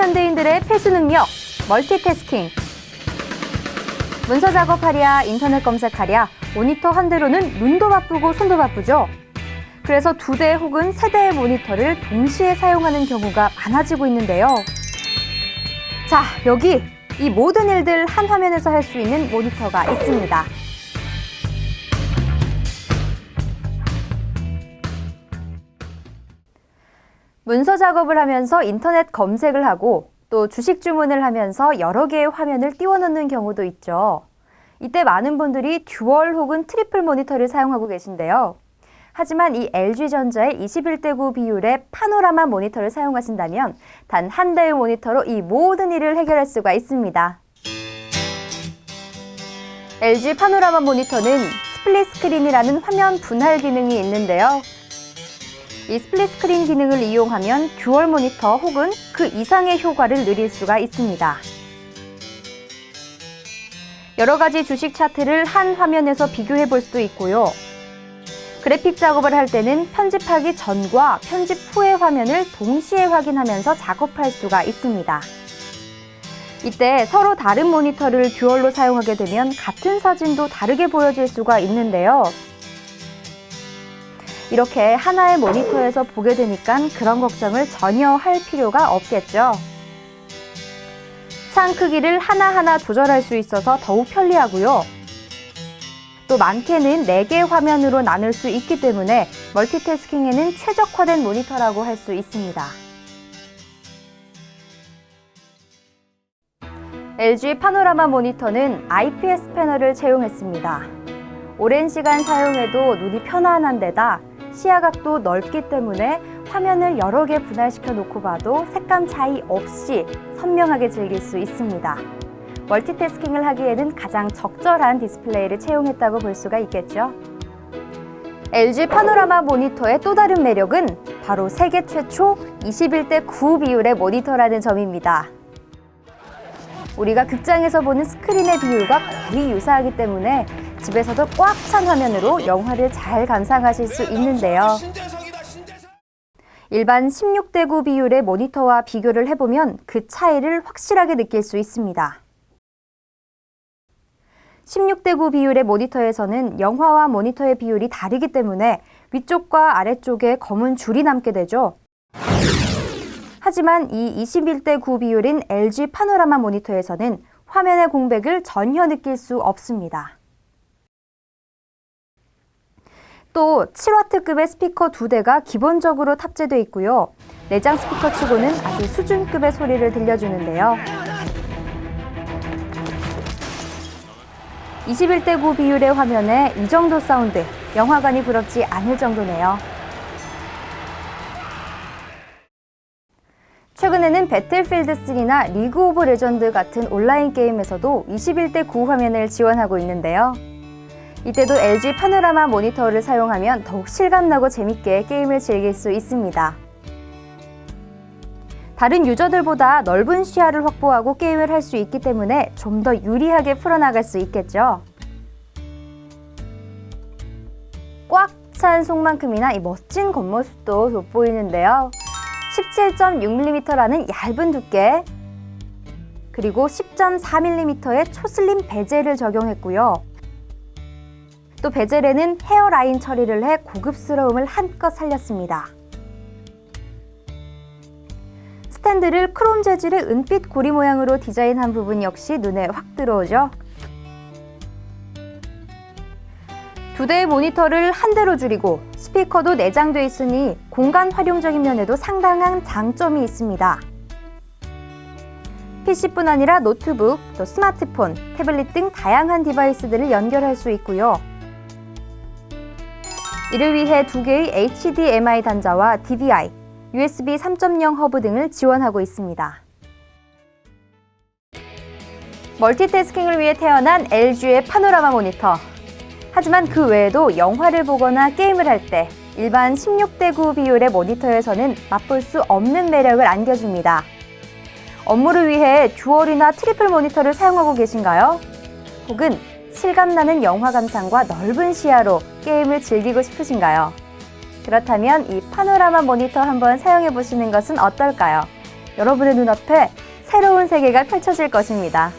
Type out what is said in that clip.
현대인들의 필수 능력, 멀티태스킹. 문서 작업하랴, 인터넷 검색하랴, 모니터 한 대로는 눈도 바쁘고 손도 바쁘죠. 그래서 두 대 혹은 세 대의 모니터를 동시에 사용하는 경우가 많아지고 있는데요. 자, 여기 이 모든 일들 한 화면에서 할 수 있는 모니터가 있습니다. 문서 작업을 하면서 인터넷 검색을 하고 또 주식 주문을 하면서 여러 개의 화면을 띄워놓는 경우도 있죠. 이때 많은 분들이 듀얼 혹은 트리플 모니터를 사용하고 계신데요. 하지만 이 LG전자의 21대 9 비율의 파노라마 모니터를 사용하신다면 단 한 대의 모니터로 이 모든 일을 해결할 수가 있습니다. LG 파노라마 모니터는 스플릿 스크린이라는 화면 분할 기능이 있는데요. 이 스플릿 스크린 기능을 이용하면 듀얼 모니터 혹은 그 이상의 효과를 누릴 수가 있습니다. 여러 가지 주식 차트를 한 화면에서 비교해 볼 수도 있고요. 그래픽 작업을 할 때는 편집하기 전과 편집 후의 화면을 동시에 확인하면서 작업할 수가 있습니다. 이때 서로 다른 모니터를 듀얼로 사용하게 되면 같은 사진도 다르게 보여질 수가 있는데요. 이렇게 하나의 모니터에서 보게 되니까 그런 걱정을 전혀 할 필요가 없겠죠. 창 크기를 하나하나 조절할 수 있어서 더욱 편리하고요. 또 많게는 4개 화면으로 나눌 수 있기 때문에 멀티태스킹에는 최적화된 모니터라고 할 수 있습니다. LG 파노라마 모니터는 IPS 패널을 채용했습니다. 오랜 시간 사용해도 눈이 편안한 데다 시야각도 넓기 때문에 화면을 여러 개 분할시켜 놓고 봐도 색감 차이 없이 선명하게 즐길 수 있습니다. 멀티태스킹을 하기에는 가장 적절한 디스플레이를 채용했다고 볼 수가 있겠죠. LG 파노라마 모니터의 또 다른 매력은 바로 세계 최초 21대 9 비율의 모니터라는 점입니다. 우리가 극장에서 보는 스크린의 비율과 거의 유사하기 때문에 집에서도 꽉 찬 화면으로 영화를 잘 감상하실 수 있는데요. 일반 16대 9 비율의 모니터와 비교를 해보면 그 차이를 확실하게 느낄 수 있습니다. 16대 9 비율의 모니터에서는 영화와 모니터의 비율이 다르기 때문에 위쪽과 아래쪽에 검은 줄이 남게 되죠. 하지만 이 21대 9 비율인 LG 파노라마 모니터에서는 화면의 공백을 전혀 느낄 수 없습니다. 또 7W급의 스피커 두 대가 기본적으로 탑재되어 있고요. 내장 스피커 치고는 아주 수준급의 소리를 들려주는데요. 21대 9 비율의 화면에 이 정도 사운드, 영화관이 부럽지 않을 정도네요. 최근에는 배틀필드 3나 리그 오브 레전드 같은 온라인 게임에서도 21대 9 화면을 지원하고 있는데요. 이때도 LG 파노라마 모니터를 사용하면 더욱 실감나고 재밌게 게임을 즐길 수 있습니다. 다른 유저들보다 넓은 시야를 확보하고 게임을 할 수 있기 때문에 좀 더 유리하게 풀어나갈 수 있겠죠. 꽉 찬 속만큼이나 이 멋진 겉모습도 돋보이는데요. 17.6mm라는 얇은 두께, 그리고 10.4mm의 초슬림 베젤을 적용했고요. 또 베젤에는 헤어라인 처리를 해 고급스러움을 한껏 살렸습니다. 스탠드를 크롬 재질의 은빛 고리 모양으로 디자인한 부분 역시 눈에 확 들어오죠. 두 대의 모니터를 한 대로 줄이고 스피커도 내장돼 있으니 공간 활용적인 면에도 상당한 장점이 있습니다. PC뿐 아니라 노트북, 또 스마트폰, 태블릿 등 다양한 디바이스들을 연결할 수 있고요. 이를 위해 두 개의 HDMI 단자와 DVI, USB 3.0 허브 등을 지원하고 있습니다. 멀티태스킹을 위해 태어난 LG의 파노라마 모니터. 하지만 그 외에도 영화를 보거나 게임을 할 때 일반 16대 9 비율의 모니터에서는 맛볼 수 없는 매력을 안겨줍니다. 업무를 위해 듀얼이나 트리플 모니터를 사용하고 계신가요? 혹은 실감나는 영화 감상과 넓은 시야로 게임을 즐기고 싶으신가요? 그렇다면 이 파노라마 모니터 한번 사용해 보시는 것은 어떨까요? 여러분의 눈앞에 새로운 세계가 펼쳐질 것입니다.